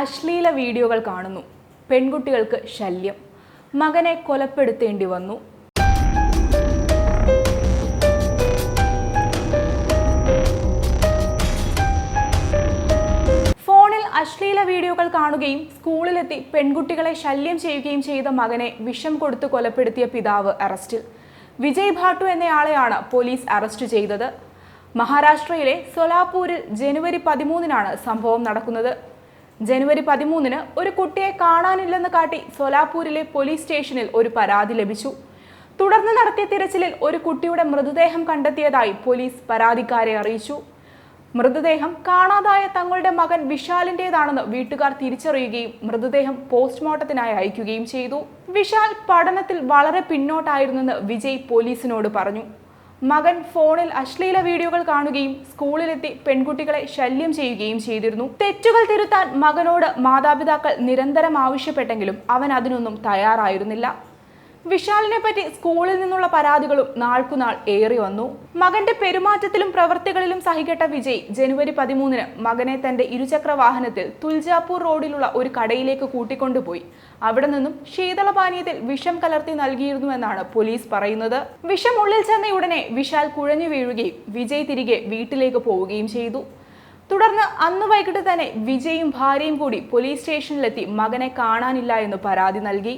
അശ്ലീല വീഡിയോകൾ കാണുന്നു. പെൺകുട്ടികൾക്ക് ശല്യം. മകനെ കൊലപ്പെടുത്തേണ്ടി വന്നു. ഫോണിൽ അശ്ലീല വീഡിയോകൾ കാണുകയും സ്കൂളിലെത്തി പെൺകുട്ടികളെ ശല്യം ചെയ്യുകയും ചെയ്ത മകനെ വിഷം കൊടുത്ത് കൊലപ്പെടുത്തിയ പിതാവ് അറസ്റ്റിൽ. വിജയ് ഭാട്ടു എന്നയാളെയാണ് പോലീസ് അറസ്റ്റ് ചെയ്തത്. മഹാരാഷ്ട്രയിലെ സൊലാപൂരിൽ ജനുവരി പതിമൂന്നിനാണ് സംഭവം നടക്കുന്നത്. ജനുവരി പതിമൂന്നിന് ഒരു കുട്ടിയെ കാണാനില്ലെന്ന് കാട്ടി സോലാപൂരിലെ പോലീസ് സ്റ്റേഷനിൽ ഒരു പരാതി ലഭിച്ചു. തുടർന്ന് നടത്തിയ തിരച്ചിലിൽ ഒരു കുട്ടിയുടെ മൃതദേഹം കണ്ടെത്തിയതായി പോലീസ് പരാതിക്കാരെ അറിയിച്ചു. മൃതദേഹം കാണാതായ തങ്ങളുടെ മകൻ വിശാലിന്റേതാണെന്ന് വീട്ടുകാർ തിരിച്ചറിയുകയും മൃതദേഹം പോസ്റ്റ്മോർട്ടത്തിനായി അയക്കുകയും ചെയ്തു. വിശാൽ പഠനത്തിൽ വളരെ പിന്നോട്ടായിരുന്നെന്ന് വിജയ് പോലീസിനോട് പറഞ്ഞു. മകൻ ഫോണിൽ അശ്ലീല വീഡിയോകൾ കാണുകയും സ്കൂളിലെത്തി പെൺകുട്ടികളെ ശല്യം ചെയ്യുകയും ചെയ്തിരുന്നു. തെറ്റുകൾ തിരുത്താൻ മകനോട് മാതാപിതാക്കൾ നിരന്തരം ആവശ്യപ്പെട്ടെങ്കിലും അവൻ അതിനൊന്നും തയ്യാറായിരുന്നില്ല. വിശാലിനെ പറ്റി സ്കൂളിൽ നിന്നുള്ള പരാതികളും നാൾക്കുനാൾ ഏറി വന്നു. മകന്റെ പെരുമാറ്റത്തിലും പ്രവൃത്തികളിലും സഹികെട്ട വിജയ് ജനുവരി പതിമൂന്നിന് മകനെ തന്റെ ഇരുചക്ര വാഹനത്തിൽ തുൽജാപൂർ റോഡിലുള്ള ഒരു കടയിലേക്ക് കൂട്ടിക്കൊണ്ടുപോയി. അവിടെ നിന്നും ശീതളപാനീയത്തിൽ വിഷം കലർത്തി നൽകിയിരുന്നുവെന്നാണ് പോലീസ് പറയുന്നത്. വിഷം ഉള്ളിൽ ചെന്ന ഉടനെ വിശാൽ കുഴഞ്ഞു വീഴുകയും വിജയ് തിരികെ വീട്ടിലേക്ക് പോവുകയും ചെയ്തു. തുടർന്ന് അന്ന് വൈകിട്ട് തന്നെ വിജയും ഭാര്യയും കൂടി പോലീസ് സ്റ്റേഷനിലെത്തി മകനെ കാണാനില്ല എന്ന് പരാതി നൽകി.